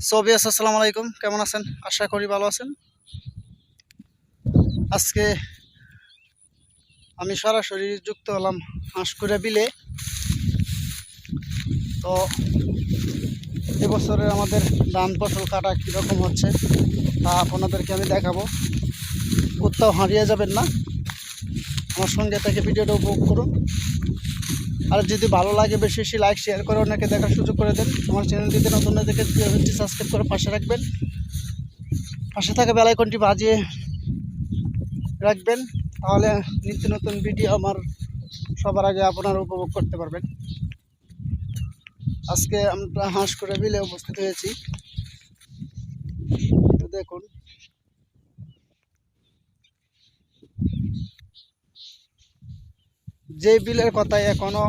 সবিয়াস আসসালামু আলাইকুম। কেমন আছেন? আশা করি ভালো আছেন। আজকে আমি সরাসরি যুক্ত হলাম হাঁসকুড়া বিলে। তো এবছরে আমাদের ধান ফসল কাটা কীরকম হচ্ছে তা আপনাদেরকে আমি দেখাবো। কোথাও হারিয়ে যাবেন না। আমার সঙ্গে থেকে ভিডিওটা উপভোগ করুন। আর যদি ভালো লাগে বেশি বেশি লাইক শেয়ার করে অনেকে দেখার সুযোগ করে দেন। আমার চ্যানেলটিতে নতুন দেখে চ্যানেলটি সাবস্ক্রাইব করে পাশে রাখবেন। পাশে থাকা বেলাইকনটি বাজিয়ে রাখবেন। তাহলে নিত্য নতুন ভিডিও আমার সবার আগে আপনারা উপভোগ করতে পারবেন। আজকে আমরা হাঁস করে বিলে উপস্থিত হয়েছি। দেখুন যে বিলের কথা এখনও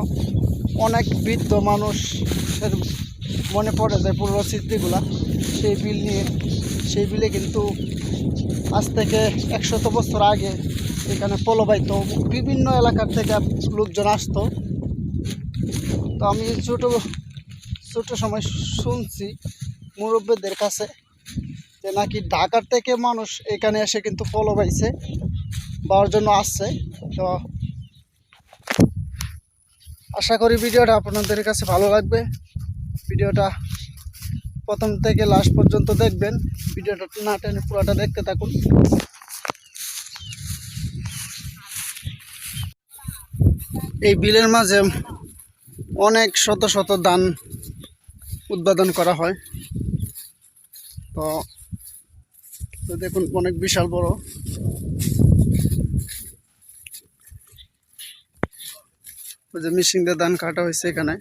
অনেক বৃদ্ধ মানুষের মনে পড়ে যায় পুরো স্মৃতিগুলা, সেই বিল নিয়ে। সেই বিলে কিন্তু আজ থেকে একশত বছর আগে এখানে পলবাইতো। বিভিন্ন এলাকার থেকে লোকজন আসতো। তো আমি ছোট ছোট সময় শুনছি মুরব্বীদের কাছে যে নাকি ঢাকার থেকে মানুষ এখানে এসে কিন্তু পলবাইছে পাওয়ার জন্য আসছে। তো আশা করি ভিডিওটা আপনাদের কাছে ভালো লাগবে। ভিডিওটা প্রথম থেকে লাস্ট পর্যন্ত দেখবেন। ভিডিওটা না টেনে পুরোটা দেখতে থাকুন। এই বিলের মাঝে অনেক শত শত ধান উৎপাদন করা হয়। তো তো দেখুন, অনেক বিশাল বড়। ওই যে মিশিং দিয়ে ধান কাটা হয়েছে এখানে।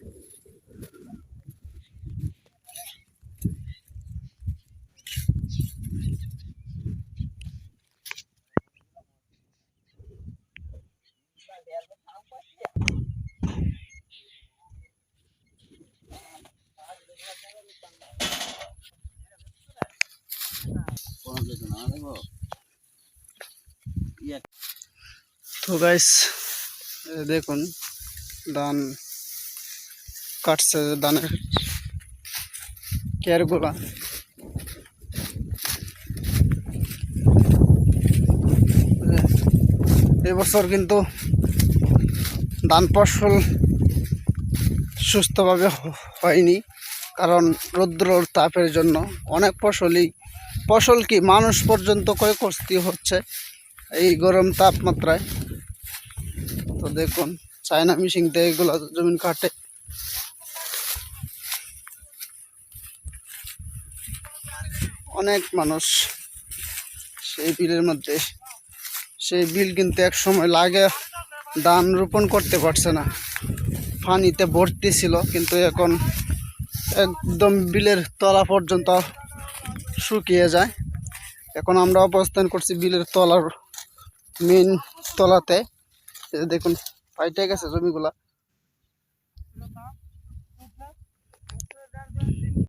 তো গাইস দেখুন ধান কাটছে, ধানের কেয়ারগুলা এবছর কিন্তু ধান ফসল সুস্থভাবে হয়নি, কারণ রৌদ্রর তাপের জন্য অনেক ফসলই, ফসল কি মানুষ পর্যন্ত ক্ষয়ক্ষতি হচ্ছে এই গরম তাপমাত্রায়। তো দেখুন। চায়না মিশিং দিয়ে এগুলো জমিন কাটে। অনেক মানুষ সেই বিলের মধ্যে, সেই বিল কিন্তু এক সময় লাগে, ধান রোপণ করতে পারছে না। পানিতে ভর্তি ছিল, কিন্তু এখন একদম বিলের তলা পর্যন্ত শুকিয়ে যায়। এখন আমরা অবস্থান করছি বিলের তলার মেন তলাতে। দেখুন পাইটে গেছে জমিগুলা?